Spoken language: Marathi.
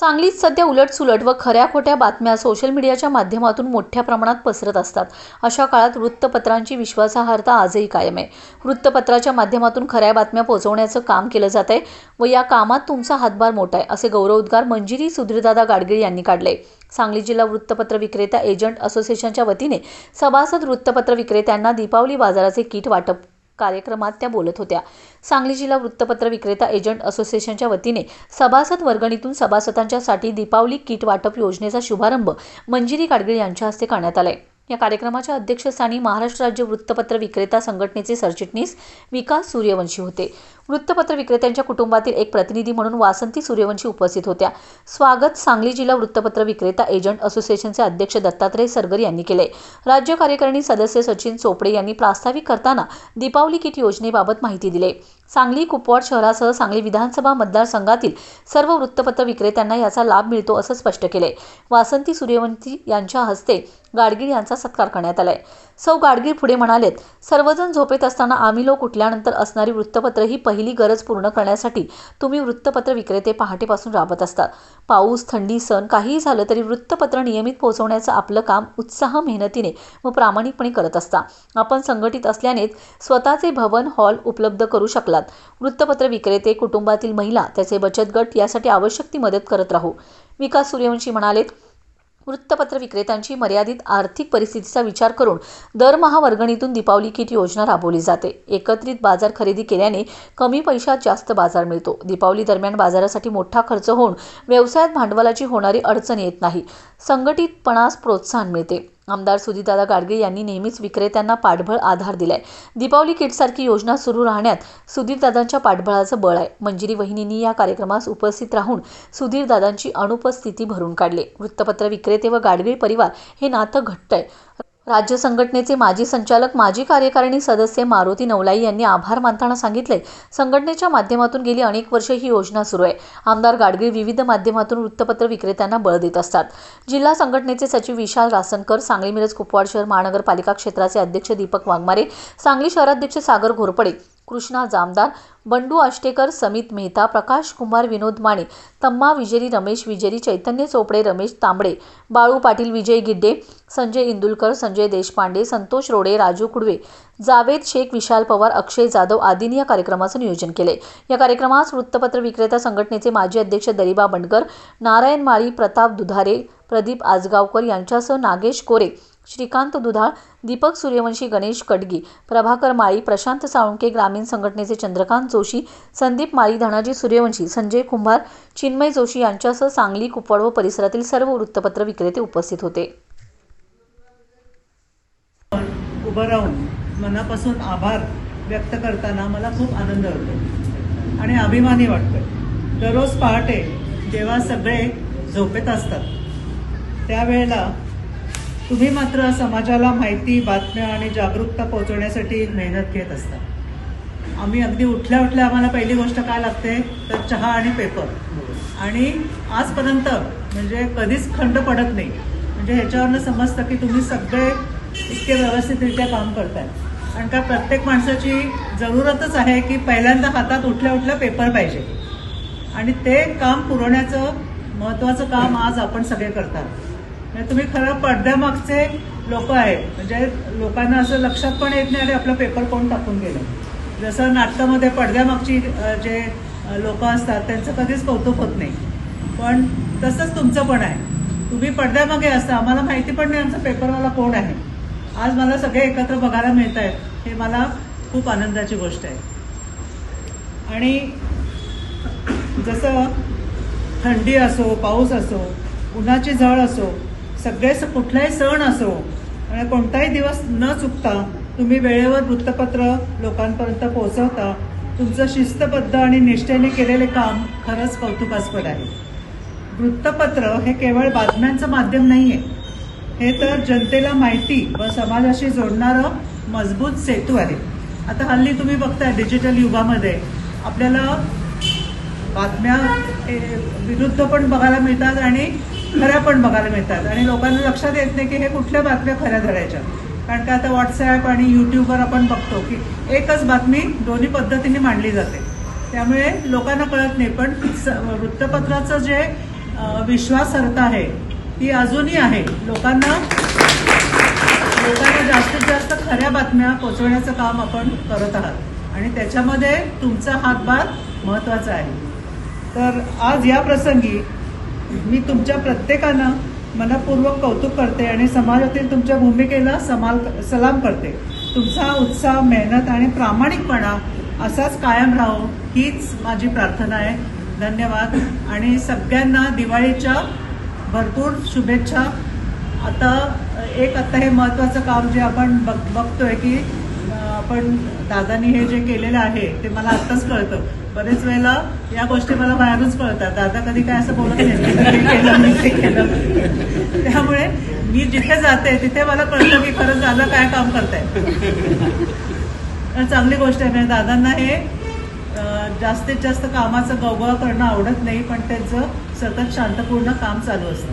सांगलीत सध्या उलटसुलट व खऱ्या खोट्या बातम्या सोशल मीडियाच्या माध्यमातून मोठ्या प्रमाणात पसरत असतात. अशा काळात वृत्तपत्रांची विश्वासार्हता आजही कायम आहे. वृत्तपत्राच्या माध्यमातून खऱ्या बातम्या पोहोचवण्याचं काम केलं जात आहे व या कामात तुमचा हातभार मोठा आहे असे गौरवोद्गार मंजिरी सुधीरदादा गाडगीळ यांनी काढले. सांगली जिल्हा वृत्तपत्र विक्रेता एजंट असोसिएशनच्या वतीने सभासद वृत्तपत्र विक्रेत्यांना दीपावली बाजाराचे किट वाटप कार्यक्रमात त्या बोलत होत्या. सांगली जिल्हा वृत्तपत्र विक्रेता एजंट असोसिएशनच्या वतीने सभासद वर्गणीतून सभासदांच्यासाठी दीपावली किट वाटप योजनेचा शुभारंभ मंजिरी काडगीळ यांच्या हस्ते करण्यात आलाय. या कार्यक्रमाच्या अध्यक्षस्थानी महाराष्ट्र राज्य वृत्तपत्र विक्रेता संघटनेचे सरचिटणीस विकास सूर्यवंशी होते. वृत्तपत्र विक्रेत्यांच्या कुटुंबातील एक प्रतिनिधी म्हणून वासंती सूर्यवंशी उपस्थित होत्या. स्वागत सांगली जिल्हा वृत्तपत्र विक्रेता एजंट असोसिएशनचे अध्यक्ष दत्तात्रय सरगर यांनी केले. राज्य कार्यकारिणी सदस्य सचिन चोपडे यांनी प्रास्ताविक करताना दीपावली किट योजनेबाबत माहिती दिली. सांगली कुपवाड शहरासह सांगली विधानसभा मतदारसंघातील सर्व वृत्तपत्र विक्रेत्यांना याचा लाभ मिळतो असं स्पष्ट केले. वासंती सूर्यवंशी यांच्या हस्ते गाडगीळ यांचा सत्कार करण्यात आलाय. सौ गाडगीळ पुढे म्हणालेत सर्वजण झोपेत असताना आम्ही लोक उठल्यानंतर असणारी वृत्तपत्र ही पहिली पहिली गरज पूर्ण करण्यासाठी तुम्ही वृत्तपत्र विक्रेते पहाटेपासून राबत असतात पाऊस थंडी सण काहीही झालं तरी वृत्तपत्र नियमित पोहोचवण्याचं आपलं काम उत्साह मेहनतीने व प्रामाणिकपणे करत असता. आपण संघटित असल्यानेच स्वतःचे भवन हॉल उपलब्ध करू शकलात. वृत्तपत्र विक्रेते कुटुंबातील महिला त्याचे बचत गट यासाठी आवश्यक ती मदत करत राहू. विकास सूर्यवंशी म्हणालेत वृत्तपत्र विक्रेत्यांची मर्यादित आर्थिक परिस्थितीचा विचार करून दरमहा वर्गणीतून दीपावली किट योजना राबवली जाते. एकत्रित बाजार खरेदी केल्याने कमी पैशात जास्त बाजार मिळतो. दीपावली दरम्यान बाजारासाठी मोठा खर्च होऊन व्यवसायात भांडवलाची होणारी अडचण येत नाही. संघटितपणास प्रोत्साहन मिळते. आमदार सुधीरदादा गाडगे यांनी नेहमीच विक्रेत्यांना पाठबळ आधार दिलाय. दीपावली किटसारखी योजना सुरू राहण्यात सुधीरदादांच्या पाठबळाचं बळ आहे. मंजिरी वहिनींनी या कार्यक्रमास उपस्थित राहून सुधीरदादांची अनुपस्थिती भरून काढली. वृत्तपत्र विक्रेते व गाडगे परिवार हे नातं घट्ट आहे राज्य संघटनेचे माजी संचालक माजी कार्यकारिणी सदस्य मारुती नवलाई यांनी आभार मानताना सांगितले संघटनेच्या माध्यमातून गेली अनेक वर्षे ही योजना सुरू आहे. आमदार गाडगीळ विविध माध्यमातून वृत्तपत्र विक्रेत्यांना बळ देत असतात. जिल्हा संघटनेचे सचिव विशाल रासनकर सांगली मिरज कुपवाड शहर महानगरपालिका क्षेत्राचे अध्यक्ष दीपक वाघमारे सांगली शहराध्यक्ष सागर घोरपडे कृष्णा जामदार बंडू आष्टेकर समित मेहता प्रकाश कुमार विनोद माने तम्मा विजेरी रमेश विजेरी चैतन्य चोपडे रमेश तांबडे बाळू पाटील विजय गिड्डे संजय इंदुलकर संजय देशपांडे संतोष रोडे राजू कुडवे जावेद शेख विशाल पवार अक्षय जाधव आदींनी या कार्यक्रमाचं नियोजन केले या कार्यक्रमास वृत्तपत्र विक्रेता संघटनेचे माजी अध्यक्ष दरिबा बंडकर नारायण माळी प्रताप दुधारे प्रदीप आजगावकर यांच्यासह नागेश कोरे श्रीकांत दुधाळ दीपक सूर्यवंशी गणेश कडगी प्रभाकर माळी प्रशांत साळुंके ग्रामीण संघटनेचे चंद्रकांत जोशी संदीप माळी धनाजी सूर्यवंशी संजय कुंभार चिन्मय जोशी यांच्यासह सांगली कुपवाड व परिसरातील सर्व वृत्तपत्र विक्रेते उपस्थित होते. उभं राहून मनापासून आभार व्यक्त करताना मला खूप आनंद होतो आणि अभिमानी वाटतं दररोज पहाटे जेव्हा सगळे झोपेत असतात त्यावेळेला तुम्ही मात्र समाजाला माहिती बातम्या आणि जागरूकता पोहोचवण्यासाठी मेहनत घेत असता. आम्ही अगदी उठल्या उठल्या आम्हाला पहिली गोष्ट काय लागते? तर चहा आणि पेपर. आणि आजपर्यंत म्हणजे कधीच खंड पडत नाही. म्हणजे ह्याच्यावरनं समजतं की तुम्ही सगळे इतके व्यवस्थितरित्या काम करताय. कारण का प्रत्येक माणसाची जरूरतच आहे की पहिल्यांदा हातात उठल्या उठल्या पेपर पाहिजे. आणि ते काम पुरवण्याचं महत्त्वाचं काम आज आपण सगळे करतात. म्हणजे तुम्ही खरं पडद्यामागचे लोक आहेत. म्हणजे लोकांना असं लक्षात पण येत नाही आणि आपला पेपर कोण टाकून गेलं. जसं नाटकामध्ये पडद्यामागची जे लोक असतात त्यांचं कधीच कौतुक होत नाही. पण तसंच तुमचं पण आहे. तुम्ही पडद्यामागे असता. आम्हाला माहिती पण नाही आमचा पेपरवाला कोण आहे. आज मला सगळे एकत्र बघायला मिळत आहेत. हे मला खूप आनंदाची गोष्ट आहे. आणि जसं थंडी असो पाऊस असो उन्हाची झळ असो सगळे कुठलाही सण असो आणि कोणताही दिवस न चुकता तुम्ही वेळेवर वृत्तपत्र लोकांपर्यंत पोहोचवता तुमचं शिस्तबद्ध आणि निष्ठेने केलेले काम खरंच कौतुकास्पद आहे. वृत्तपत्र हे केवळ बातम्यांचं माध्यम नाही आहे हे तर जनतेला माहिती व समाजाशी जोडणारं मजबूत सेतू आहे. आता हल्ली तुम्ही बघताय डिजिटल युगामध्ये आपल्याला बातम्या विरुद्ध पण बघायला मिळतात आणि खऱ्या पण बघायला मिळतात. आणि लोकांना लक्षात येत नाही की हे कुठल्या बातम्या खऱ्या धरायच्या कारण का आता व्हॉट्सॲप आणि यूट्यूबवर आपण बघतो की एकच बातमी दोन्ही पद्धतीने मांडली जाते. त्यामुळे लोकांना कळत नाही. पण स- वृत्तपत्राचं जे विश्वासार्हता आहे ती अजूनही आहे. लोकांना लोकांना जास्तीत जास्त खऱ्या बातम्या पोचवण्याचं काम आपण करत आहात. आणि त्याच्यामध्ये तुमचा हातभार महत्त्वाचा आहे. तर आज या प्रसंगी मी तुमच्या प्रत्येकानं मनपूर्वक कौतुक करते आणि समाजातील तुमच्या भूमिकेला समाल सलाम करते. तुमचा उत्साह मेहनत आणि प्रामाणिकपणा असाच कायम राहो हीच माझी प्रार्थना आहे. धन्यवाद. आणि सगळ्यांना दिवाळीच्या भरपूर शुभेच्छा. आता एक आता हे महत्त्वाचं काम जे आपण बघ बघतोय की आपण दादानी हे जे केलेलं आहे ते मला आत्ताच कळतं. बरेच वेळेला या गोष्टी मला बाहेरच कळतात. दादा कधी काय असं बोलत नाही. त्यामुळे मी जिथे जाते तिथे मला कळतं की खरंच दादा काय काम करताय. चांगली गोष्ट आहे. म्हणजे दादांना हे जास्तीत जास्त कामाचं गवगळ करणं आवडत नाही पण त्यांचं सतत शांतपूर्ण काम चालू असतं.